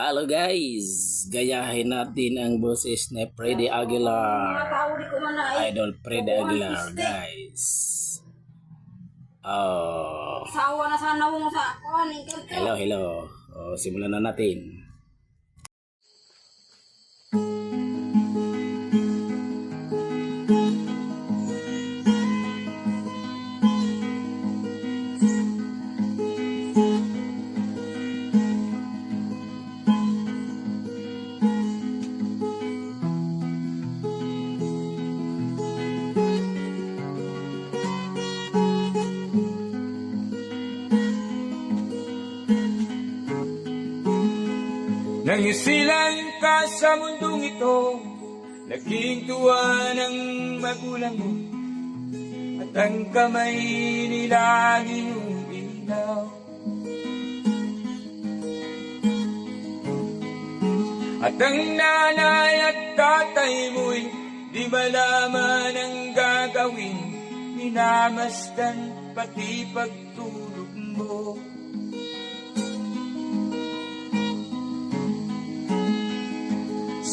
Hello guys, gayahin natin ang boses ni Freddy Aguilar. Idol Freddy Aguilar, guys. Oh, hello, hello. Oh, simulan na natin. Nang isilang ka sa mundong ito, naging tuwa ng magulang mo, at ang kamay nila iyong ilaw. At ang nanay at tatay mo'y di malaman ang gagawin, minamasdan pati pagtulog mo.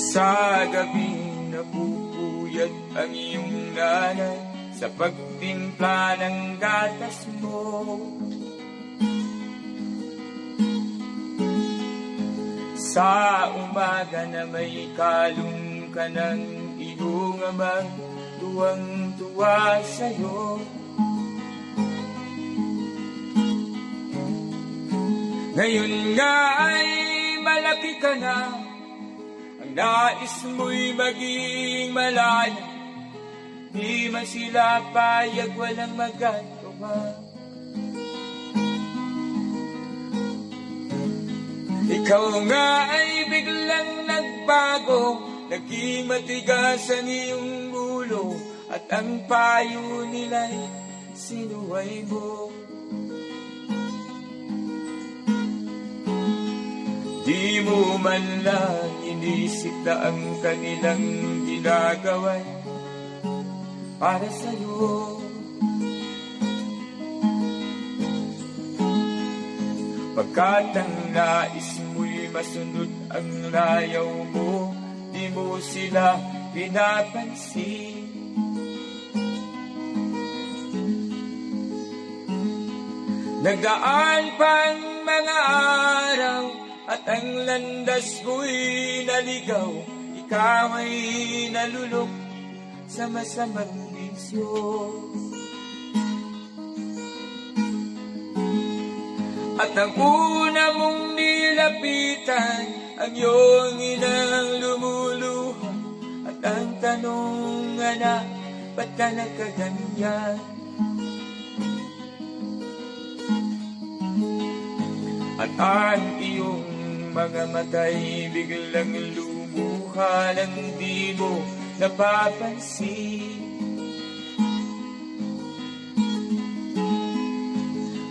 Sa gabi napupuyat ang iyong nanay sa pagtimpla ng gatas mo. Sa umaga na may kalong ka ng iyong amang tuwang-tuwa sa'yo. Ngayon nga ay malaki ka na nais mo'y maging malaya Di man sila payag walang magagawa. Ikaw nga ay biglang nagbago Naging matigas ang iyong ulo At ang payo nila'y sinuway mo Di mo man lang inisip na ang kanilang ginagawa para sa'yo. Pagkat ang nais mo'y masunod ang layaw mo, di mo sila pinapansin. Nagaan pang mga araw at ang landas mo'y naligaw Ikaw ay nalulok sa masamang bisyo At ang una mong nilapitan Ang iyong inang lumuluha At ang tanong anak, ba't ka nagkaganyan? At ang iyong mga matay biglang lumuha ng di mo napapansin.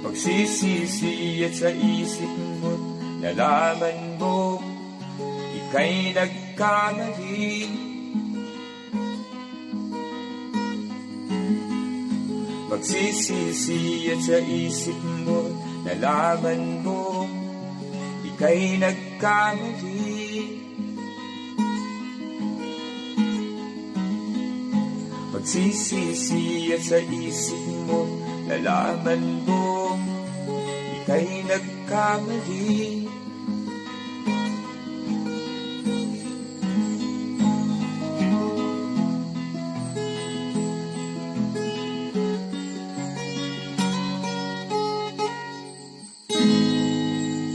Pagsisisi at sa isip mo, nalaman mo, ika'y nagkamali. Pagsisisi at sa isip mo, nalaman mo, ika'y nagkamali. Pagsisisi at sa isip mo, nalaman mo, ika'y nagkamali.